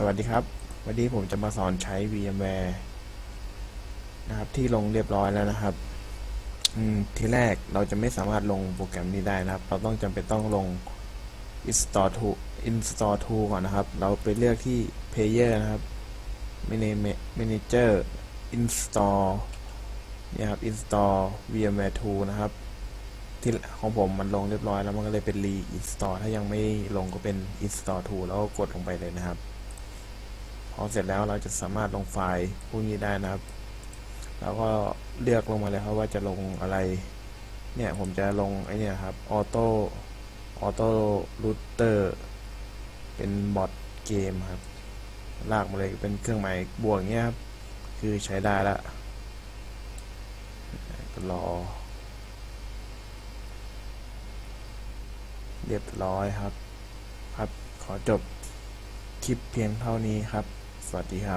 สวัสดีครับ วันนี้ผมจะมาสอนใช้ VMware นะครับ ที่ลงเรียบร้อยแล้วนะครับทีแรกเราจะไม่สามารถลงโปรแกรมนี้ได้นะครับ เราต้องจำเป็นต้องลง install to install to ก่อนนะครับ เราไปเลือกที่ player นะครับ manager install นี่ครับ install VMware 2 นะครับ ที่ของผมมันลงเรียบร้อยแล้วมันก็เลยเป็น re-install ถ้ายังไม่ลงก็เป็น install to แล้วก็กดลงไปเลยนะครับ พอเสร็จแล้วเราจะสามารถลงไฟล์พวกนี้ได้นะครับ แล้วก็เลือกลงมาเลยครับว่าจะลงอะไร เนี่ยผมจะลงไอเนี่ยครับ auto auto router เป็นบอทเกมครับ ลากมาเลยเป็นเครื่องหมายบวกเงี้ยครับ คือใช้ได้ละก็รอ เรียบร้อยครับ ครับขอจบคลิปเพียงเท่านี้ครับ สวัสดีครับ